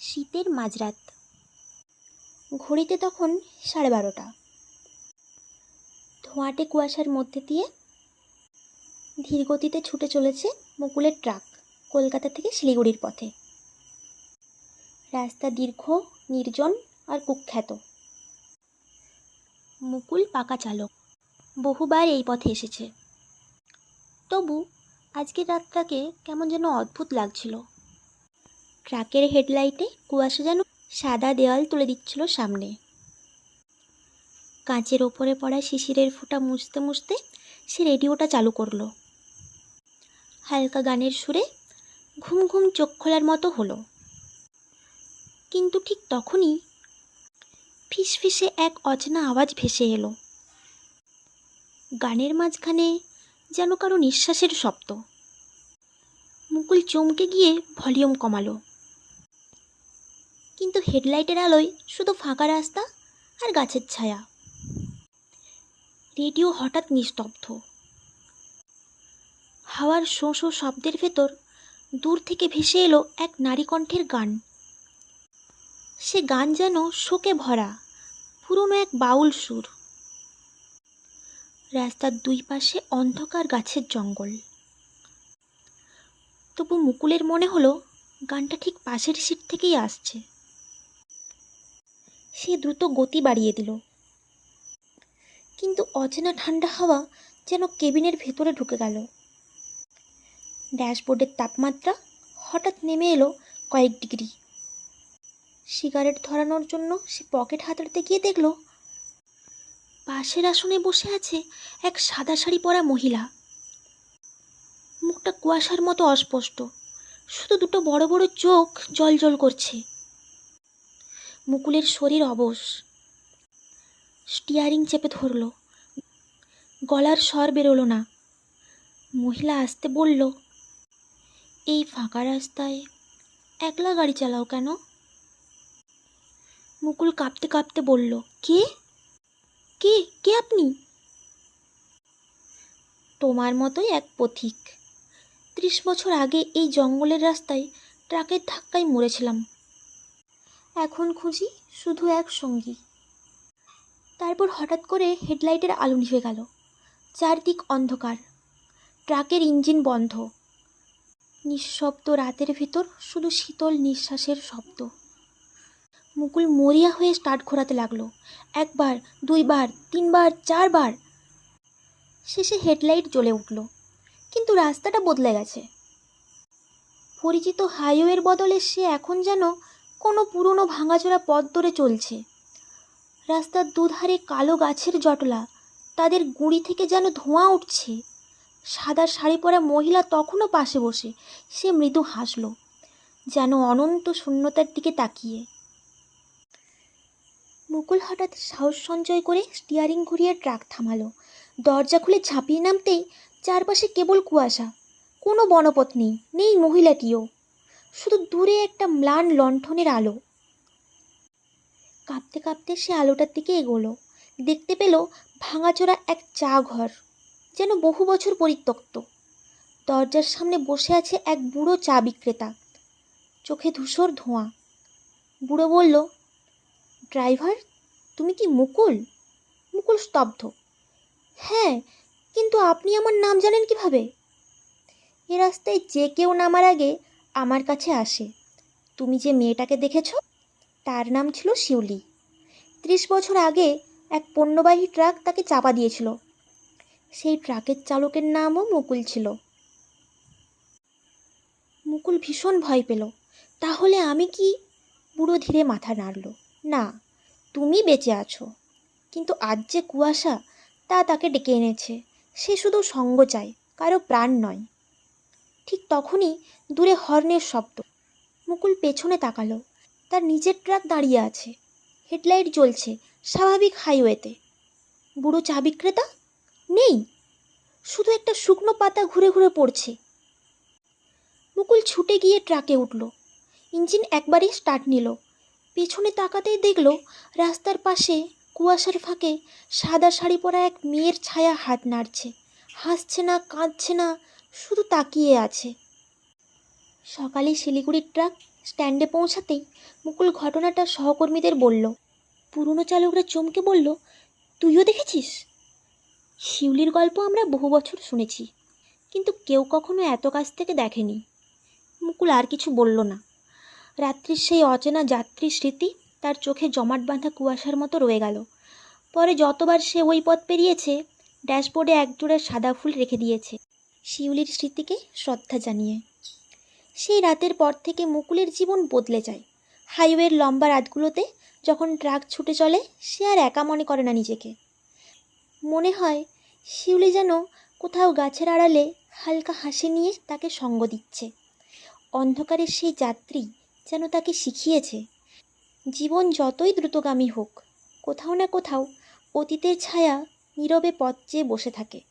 শীতের মাঝরাত। ঘড়িতে তখন সাড়ে বারোটা। ধোঁয়াটে কুয়াশার মধ্যে দিয়ে ধীর গতিতে ছুটে চলেছে মুকুলের ট্রাক কলকাতা থেকে শিলিগুড়ির পথে। রাস্তা দীর্ঘ, নির্জন আর কুখ্যাত। মুকুল পাকা চালক। বহুবার এই পথে এসেছে। তবু আজকের রাতটাকে কেমন যেন অদ্ভুত লাগছিল। ট্রাকের হেডলাইটে কুয়াশা যেন সাদা দেওয়াল তুলে দিচ্ছিল সামনে। কাঁচের ওপরে পড়া শিশিরের ফোঁটা মুছতে মুছতে সে রেডিওটা চালু করল। হালকা গানের সুরে ঘুম ঘুম চোখ খোলার মতো হলো। কিন্তু ঠিক তখনই ফিসফিসে এক অচেনা আওয়াজ ভেসে এলো। গানের মাঝখানে যেন কারও নিঃশ্বাসের শব্দ। মুকুল চমকে গিয়ে ভলিউম কমালো। কিন্তু হেডলাইটের আলোয় শুধু ফাঁকা রাস্তা আর গাছের ছায়া। রেডিও হঠাৎ নিস্তব্ধ। হাওয়ার শো শো শব্দের ভেতর দূর থেকে ভেসে এলো এক নারী কণ্ঠের গান। সে গান যেন শোকে ভরা, পুরনো এক বাউল সুর। রাস্তার দুই পাশে অন্ধকার গাছের জঙ্গল। তবু মুকুলের মনে হলো, গানটা ঠিক পাশের সিট থেকেই আসছে। সে দ্রুত গতি বাড়িয়ে দিল। কিন্তু অচেনা ঠান্ডা হাওয়া যেন কেবিনের ভেতরে ঢুকে গেল। ড্যাশবোর্ডের তাপমাত্রা হঠাৎ নেমে এলো কয়েক ডিগ্রি। সিগারেট ধরানোর জন্য সে পকেট হাতাড়তে গিয়ে দেখল, পাশের আসনে বসে আছে এক সাদা শাড়ি পরা মহিলা। মুখটা কুয়াশার মতো অস্পষ্ট। শুধু দুটো বড় বড় চোখ জল করছে। মুকুলের শরীর অবশ। স্টিয়ারিং চেপে ধরল। গলার স্বর বেরোলো না। মহিলা আসতে বলল, এই ফাঁকা রাস্তায় একলা গাড়ি চালাও কেন? মুকুল কাঁপতে কাঁপতে বলল, কে? কে? কে আপনি? তোমার মতোই এক পথিক। ত্রিশ বছর আগে এই জঙ্গলের রাস্তায় ট্রাকের ধাক্কায় মরেছিলাম। এখন খুঁজি শুধু এক সঙ্গী। তারপর হঠাৎ করে হেডলাইটের আলো নিভে গেল। চারদিক অন্ধকার। ট্রাকের ইঞ্জিন বন্ধ। নিঃশব্দ রাতের ভিতর শুধু শীতল নিঃশ্বাসের শব্দ। মুকুল মরিয়া হয়ে স্টার্ট ঘোরাতে লাগল। একবার, দুইবার, তিনবার, চারবার। শেষে হেডলাইট জ্বলে উঠল। কিন্তু রাস্তাটা বদলে গেছে। পরিচিত হাইওয়ের বদলে সে এখন যেন কোনো পুরনো ভাঙাচোরা পথ ধরে চলছে। রাস্তার দুধারে কালো গাছের জটলা, তাদের গুঁড়ি থেকে যেন ধোঁয়া উঠছে। সাদা শাড়ি পরা মহিলা তখনও পাশে বসে, সে মৃদু হাসল, যেন অনন্ত শূন্যতার দিকে তাকিয়ে। মুকুল হঠাৎ সাহস সঞ্চয় করে স্টিয়ারিং ঘুরিয়ে ট্রাক থামালো। দরজা খুলে ঝাঁপিয়ে নামতেই চারপাশে কেবল কুয়াশা, কোনো বনপথ নেই নেই মহিলাটিও। শুধু দূরে একটা ম্লান লণ্ঠনের আলো। কাঁপতে কাঁপতে সে আলোটার দিকে এগোলো। দেখতে পেল ভাঙাচোরা এক চা ঘর, যেন বহু বছর পরিত্যক্ত। দরজার সামনে বসে আছে এক বুড়ো চা বিক্রেতা। চোখে ধূসর ধোঁয়া। বুড়ো বলল, ড্রাইভার, তুমি কি মুকুল? মুকুল স্তব্ধ হ্যাঁ কিন্তু আপনি আমার নাম জানেন কীভাবে? এ রাস্তায় যে কেউ নামার আগে আমার কাছে আসে। তুমি যে মেয়েটাকে দেখেছ, তার নাম ছিল শিউলি। ত্রিশ বছর আগে এক পণ্যবাহী ট্রাক তাকে চাপা দিয়েছিল। সেই ট্রাকের চালকের নামও মুকুল ছিল। মুকুল ভীষণ ভয় পেল। তাহলে আমি কি বুড়ো ধীরে মাথা নাড়ল? না, তুমি বেঁচে আছো। কিন্তু আজ যে কুয়াশা, তা তাকে ডেকে এনেছে। সে শুধু সঙ্গ চায়, কারও প্রাণ নয়। ঠিক তখনই দূরে হর্নের শব্দ। মুকুল পেছনে তাকালো। তার নিজের ট্রাক দাঁড়িয়ে আছে। হেডলাইট জ্বলছে স্বাভাবিক হাইওয়েতে। বুড়ো চা বিক্রেতা নেই। শুধু একটা শুকনো পাতা ঘুরে ঘুরে পড়ছে। মুকুল ছুটে গিয়ে ট্রাকে উঠল। ইঞ্জিন একবারই স্টার্ট নিল। পেছনে তাকাতেই দেখল রাস্তার পাশে কুয়াশার ফাঁকে সাদা শাড়ি পরা এক মেয়ের ছায়া হাত নাড়ছে। হাসছে না, কাঁদছে না শুধু তাকিয়ে আছে। সকালে শিলিগুড়ির ট্রাক স্ট্যান্ডে পৌঁছাতেই মুকুল ঘটনাটা সহকর্মীদের বলল। পুরনো চালকরা চমকে বলল, তুইও দেখেছিস? শিউলির গল্প আমরা বহু বছর শুনেছি, কিন্তু কেউ কখনো এত কাছ থেকে দেখেনি। মুকুল আর কিছু বলল না। রাত্রির সেই অচেনা যাত্রী স্মৃতি তার চোখে জমাট বাঁধা কুয়াশার মতো রয়ে গেল। পরে যতবার সে ওই পথ পেরিয়েছে, ড্যাশবোর্ডে একজোড়া সাদা ফুল রেখে দিয়েছে। শিউলির স্মৃতিকে শ্রদ্ধা জানিয়ে। সেই রাতের পর থেকে মুকুলের জীবন বদলে যায়। হাইওয়ের লম্বা রাতগুলোতে যখন ট্রাক ছুটে চলে, সে আর একা মনে করে না নিজেকে। মনে হয় শিউলি যেন কোথাও গাছের আড়ালে হালকা হাসি নিয়ে তাকে সঙ্গ দিচ্ছে। অন্ধকারের সেই যাত্রী যেন তাকে শিখিয়েছে, জীবন যতই দ্রুতগামী হোক, কোথাও না কোথাও অতীতের ছায়া নীরবে পথ চেয়ে বসে থাকে।